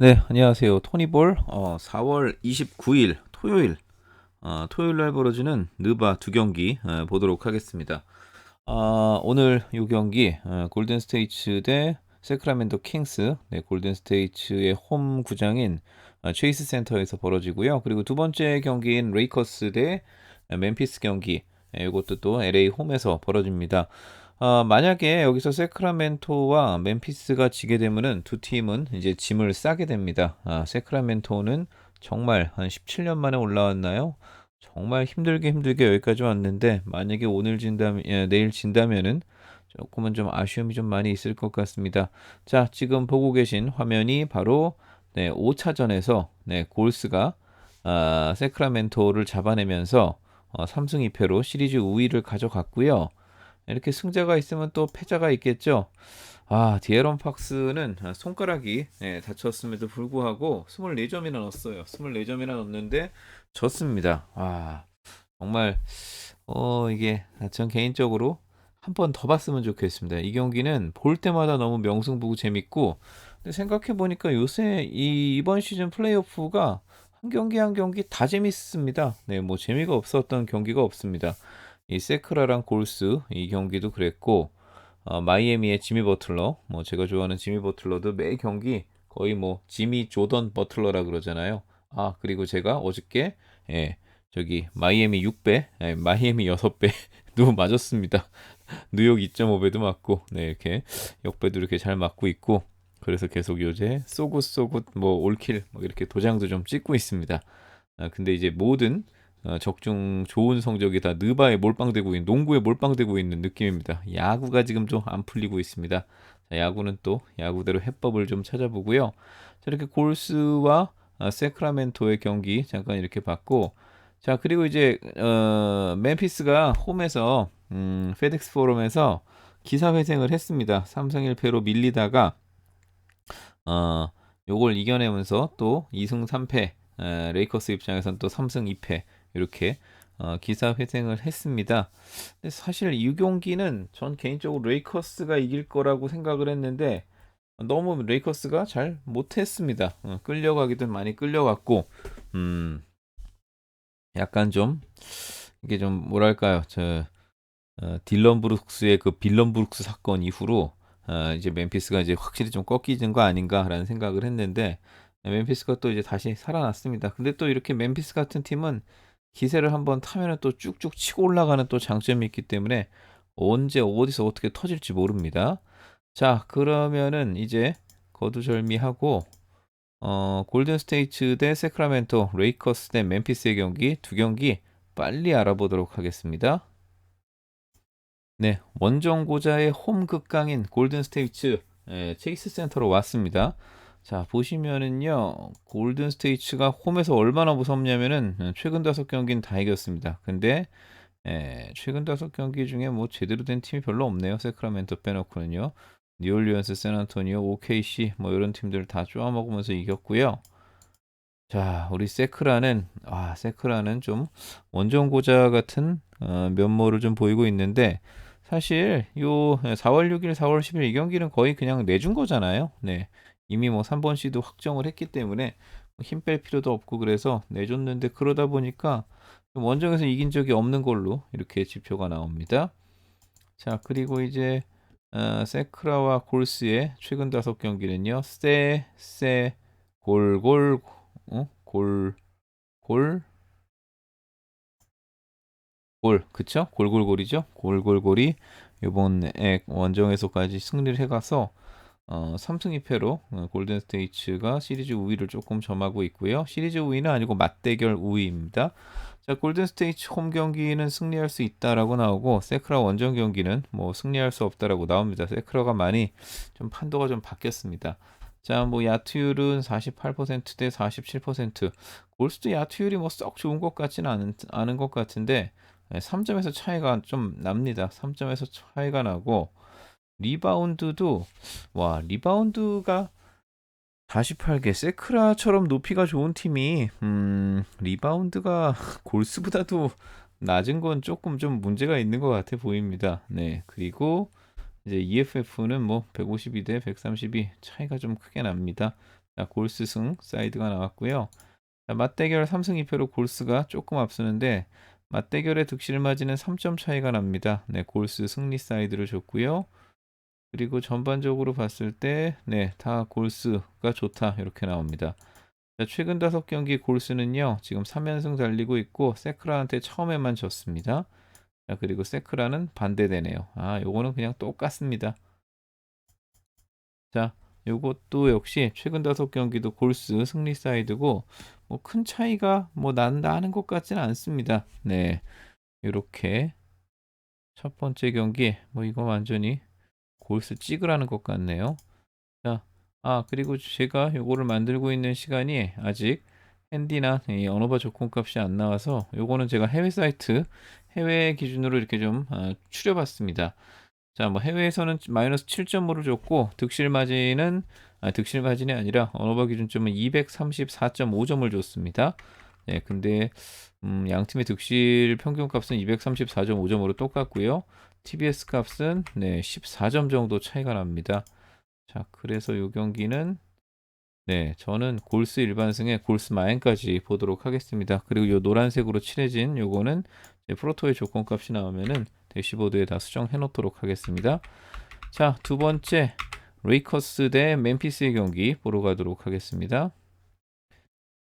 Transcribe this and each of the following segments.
네, 안녕하세요. 토니볼 어, 4월 29일 토요일 어, 토요일 날 벌어지는 느바 두 경기 어, 보도록 하겠습니다. 어, 오늘 이 경기 어, 골든 스테이츠 대 세크라멘토 킹스 네, 골든 스테이츠의 홈 구장인 어, 체이스 센터에서 벌어지고요. 그리고 두 번째 경기인 레이커스 대 멤피스 경기 예, 이것도 또 LA 홈에서 벌어집니다. 어, 만약에 여기서 세크라멘토와 멤피스가 지게 되면은 두 팀은 이제 짐을 싸게 됩니다. 아, 세크라멘토는 정말 한 17년 만에 올라왔나요? 정말 힘들게 힘들게 여기까지 왔는데 만약에 오늘 진다면 예, 내일 진다면은 조금은 좀 아쉬움이 좀 많이 있을 것 같습니다. 자, 지금 보고 계신 화면이 바로 네, 5차전에서 네, 골스가 아, 세크라멘토를 잡아내면서 어, 3승 2패로 시리즈 우위를 가져갔고요. 이렇게 승자가 있으면 또 패자가 있겠죠. 아, 디에런 팍스는 손가락이 예, 다쳤음에도 불구하고 24점이나 넣었어요. 24점이나 넣었는데 졌습니다. 와, 정말 어 이게 전 개인적으로 한 번 더 봤으면 좋겠습니다. 이 경기는 볼 때마다 너무 명승부고 재밌고 생각해 보니까 요새 이 이번 시즌 플레이오프가 한 경기 한 경기 다 재밌습니다. 네, 뭐 재미가 없었던 경기가 없습니다. 이 세크라랑 골스 이 경기도 그랬고 어, 마이애미의 지미 버틀러 뭐 제가 좋아하는 지미 버틀러도 매 경기 거의 뭐 지미 조던 버틀러라 그러잖아요. 아 그리고 제가 어저께 예, 저기 마이애미 6배, 예, 마이애미 6배도 맞았습니다. 뉴욕 2.5배도 맞고 네 이렇게 역배도 이렇게 잘 맞고 있고 그래서 계속 요새 쏘굿 쏘굿 뭐 올킬 뭐 이렇게 도장도 좀 찍고 있습니다. 아, 근데 이제 모든 어, 적중 좋은 성적이 다 느바에 몰빵되고 있는 농구에 몰빵되고 있는 느낌입니다. 야구가 지금 좀 안 풀리고 있습니다. 자, 야구는 또 야구대로 해법을 좀 찾아보고요. 자, 이렇게 골스와 어, 세크라멘토의 경기 잠깐 이렇게 봤고 자 그리고 이제 어, 멤피스가 홈에서 음, 페덱스 포럼에서 기사 회생을 했습니다. 3승 1패로 밀리다가 어, 요걸 이겨내면서 또 2승 3패 에, 레이커스 입장에서는 또 3승 2패 이렇게 어, 기사 회생을 했습니다. 근데 사실 이 경기는 전 개인적으로 레이커스가 이길 거라고 생각을 했는데 너무 레이커스가 잘 못했습니다. 어, 끌려가기도 많이 끌려갔고, 음, 약간 좀 이게 좀 뭐랄까요, 저 어, 딜런 브룩스의 그 빌런 브룩스 사건 이후로 어, 이제 멤피스가 이제 확실히 좀 꺾이는 거 아닌가라는 생각을 했는데 멤피스가 또 이제 다시 살아났습니다. 근데 또 이렇게 멤피스 같은 팀은 기세를 한번 타면 또 쭉쭉 치고 올라가는 또 장점이 있기 때문에 언제 어디서 어떻게 터질지 모릅니다. 자 그러면은 이제 거두절미하고 어, 골든 스테이츠 대 세크라멘토, 레이커스 대 멤피스의 경기 두 경기 빨리 알아보도록 하겠습니다. 네, 원정고자의 홈 극강인 골든 스테이츠 예, 체이스 센터로 왔습니다. 자, 보시면은요, 골든 스테이츠가 홈에서 얼마나 무섭냐면은, 최근 다섯 경기는 다 이겼습니다. 근데, 예, 최근 다섯 경기 중에 뭐 제대로 된 팀이 별로 없네요. 세크라멘토 빼놓고는요. 뉴올리언스, 샌안토니오, OKC, 뭐 이런 팀들 다 쪼아먹으면서 이겼고요. 자, 우리 세크라는, 아, 세크라는 좀 원정고자 같은 어, 면모를 좀 보이고 있는데, 사실 요 4월 6일, 4월 10일 이 경기는 거의 그냥 내준 거잖아요. 네. 이미 뭐 3번 시도 확정을 했기 때문에 뭐힘뺄 필요도 없고 그래서 내줬는데 그러다 보니까 원정에서 이긴 적이 없는 걸로 이렇게 지표가 나옵니다. 자 그리고 이제 어, 세크라와 골스의 최근 다섯 경기는요. 세, 세, 골, 골, 어? 골, 골, 골, 그쵸? 골골골이죠? 골골골이 이번에 원정에서까지 승리를 해가서 어, 3승 2패로 어, 골든 스테이츠가 시리즈 우위를 조금 점하고 있고요. 시리즈 우위는 아니고 맞대결 우위입니다. 자, 골든 스테이츠 홈 경기는 승리할 수 있다라고 나오고 세크라 원정 경기는 뭐 승리할 수 없다라고 나옵니다. 세크라가 많이 좀 판도가 좀 바뀌었습니다. 자, 뭐 야투율은 48%대 47%. 골스도 야투율이 뭐 썩 좋은 것 같지는 않은, 않은 것 같은데 3점에서 차이가 좀 납니다. 3점에서 차이가 나고 리바운드도 와 리바운드가 48개 세크라처럼 높이가 좋은 팀이 음 리바운드가 골스보다도 낮은 건 조금 좀 문제가 있는 것 같아 보입니다. 네 그리고 이제 EFF는 뭐 152 대 132 차이가 좀 크게 납니다. 자, 골스 승 사이드가 나왔고요. 자, 맞대결 3승 2패로 골스가 조금 앞서는데 맞대결의 득실 마진은 3점 차이가 납니다. 네, 골스 승리 사이드를 줬고요. 그리고 전반적으로 봤을 때, 네, 다 골스가 좋다. 이렇게 나옵니다. 자, 최근 다섯 경기 골스는요, 지금 3연승 달리고 있고, 세크라한테 처음에만 졌습니다. 자, 그리고 세크라는 반대되네요. 아, 요거는 그냥 똑같습니다. 자, 요것도 역시 최근 다섯 경기도 골스 승리 사이드고, 뭐 큰 차이가 뭐 난다 하는 것 같지는 않습니다. 네. 이렇게 첫 번째 경기 뭐 이거 완전히 골스 찍으라는 것 같네요. 자, 아 그리고 제가 요거를 만들고 있는 시간이 아직 핸디나 이 언어바 조건 값이 안 나와서 요거는 제가 해외 사이트 해외 기준으로 이렇게 좀 아, 추려봤습니다. 자, 뭐 해외에서는 마이너스 7.5를 줬고 득실 마진은 아, 득실 마진이 아니라 언어바 기준점은 234.5점을 줬습니다. 네, 근데 음, 양 팀의 득실 평균 값은 234.5점으로 똑같고요. TBS 값은 네, 14점 정도 차이가 납니다. 자, 그래서 이 경기는 네, 저는 골스 일반승에 골스 마인까지 보도록 하겠습니다. 그리고 이 노란색으로 칠해진 요거는 프로토의 조건 값이 나오면은 대시보드에 다 수정해 놓도록 하겠습니다. 자, 두 번째 레이커스 대 멤피스의 경기 보러 가도록 하겠습니다.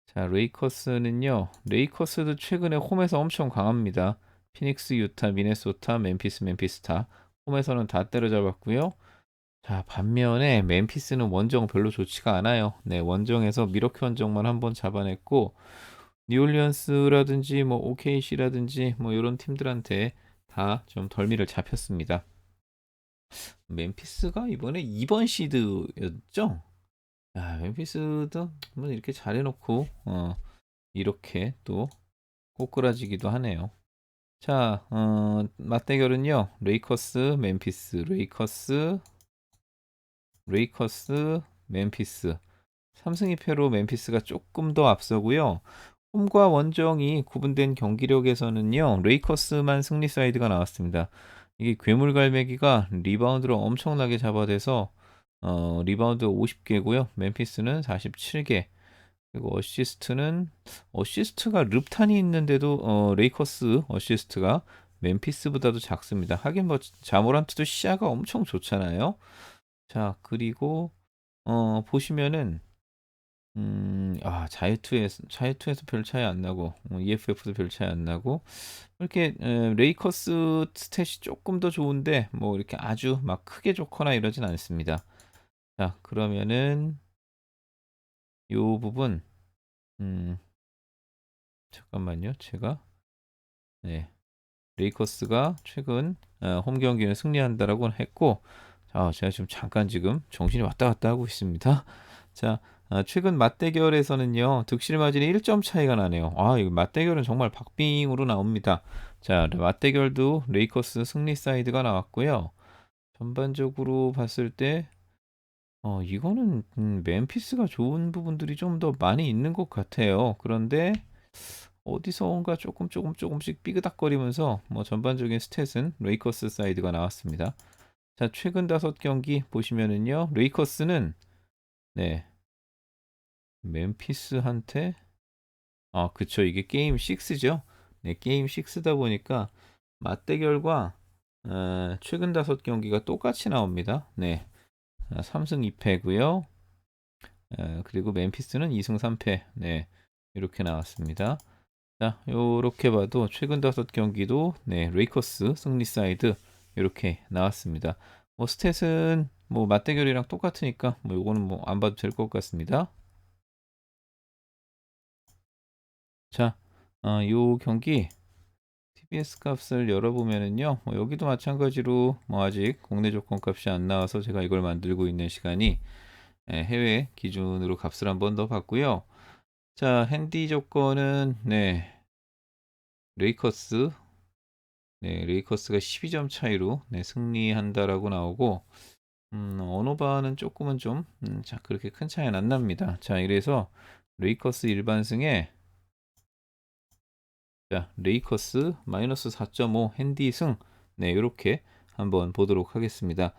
자, 레이커스는요. 레이커스도 최근에 홈에서 엄청 강합니다. 피닉스, 유타, 미네소타, 멤피스, 멤피스타. 홈에서는 다 때려잡았고요. 자, 반면에 멤피스는 원정 별로 좋지가 않아요. 네, 원정에서 미러키 원정만 한 번 잡아냈고 뉴올리언스라든지 뭐 OKC라든지 뭐 이런 팀들한테 다 좀 덜미를 잡혔습니다. 멤피스가 이번에 2번 시드였죠? 야, 멤피스도 한번 이렇게 잘해놓고 어, 이렇게 또 꼬꾸라지기도 하네요. 자, 어, 맞대결은요. 레이커스, 멤피스, 레이커스, 레이커스, 멤피스. 3승 2패로 멤피스가 조금 더 앞서고요. 홈과 원정이 구분된 경기력에서는요. 레이커스만 승리 사이드가 나왔습니다. 이게 괴물갈매기가 리바운드를 엄청나게 잡아대서 어, 리바운드 50개고요. 멤피스는 47개. 그리고 어시스트는 어시스트가 릅탄이 있는데도 어, 레이커스 어시스트가 멤피스보다도 작습니다. 하긴 뭐 자모란트도 시야가 엄청 좋잖아요. 자 그리고 어, 보시면은 음, 아, 자유투에서, 자유투에서 별 차이 안 나고, 어, EFF도 별 차이 안 나고, 이렇게, 에, 레이커스 스탯이 조금 더 좋은데, 뭐, 이렇게 아주 막 크게 좋거나 이러진 않습니다. 자, 그러면은, 요 부분, 음, 잠깐만요. 제가, 네. 레이커스가 최근, 어, 홈 경기는 승리한다라고 했고, 자, 제가 지금 잠깐 지금 정신이 왔다 갔다 하고 있습니다. 자, 아, 최근 맞대결에서는요 득실 마진이 1점 차이가 나네요. 아, 이 맞대결은 정말 박빙으로 나옵니다. 자, 맞대결도 레이커스 승리 사이드가 나왔고요. 전반적으로 봤을 때 어, 이거는 음, 멤피스가 좋은 부분들이 좀 더 많이 있는 것 같아요. 그런데 어디서온가 조금 조금 조금씩 삐그닥거리면서 뭐 전반적인 스탯은 레이커스 사이드가 나왔습니다. 자, 최근 다섯 경기 보시면은요. 레이커스는 네. 멤피스한테 아, 그쵸. 이게 게임 6죠. 네, 게임 6다 보니까 맞대결과 어, 최근 다섯 경기가 똑같이 나옵니다. 네. 3승 아, 2패고요. 어, 그리고 멤피스는 2승 3패. 네. 이렇게 나왔습니다. 자, 요렇게 봐도 최근 다섯 경기도 네, 레이커스 승리 사이드 이렇게 나왔습니다. 뭐 스탯은 뭐 맞대결이랑 똑같으니까 뭐 요거는 뭐 안 봐도 될 것 같습니다. 자, 어, 요 경기 TBS 값을 열어보면은요, 뭐 여기도 마찬가지로 뭐 아직 국내 조건 값이 안 나와서 제가 이걸 만들고 있는 시간이 예, 해외 기준으로 값을 한 번 더 봤고요. 자, 핸디 조건은 네 레이커스 네 레이커스가 12점 차이로 네, 승리한다라고 나오고 음, 어노바는 조금은 좀 음, 자, 그렇게 큰 차이는 안 납니다. 자, 이래서 레이커스 일반승에 자, 레이커스 마이너스 4.5 핸디 승. 네, 이렇게 한번 보도록 하겠습니다.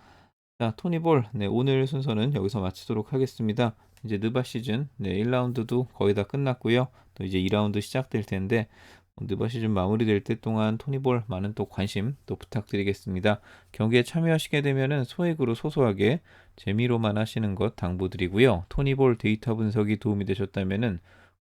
자, 토니볼. 네, 오늘 순서는 여기서 마치도록 하겠습니다. 이제 느바 시즌 네, 1라운드도 거의 다 끝났고요. 또 이제 2라운드 시작될 텐데 느바 시즌 마무리될 때 동안 토니볼 많은 또 관심 또 부탁드리겠습니다. 경기에 참여하시게 되면은 소액으로 소소하게 재미로만 하시는 것 당부드리고요. 토니볼 데이터 분석이 도움이 되셨다면은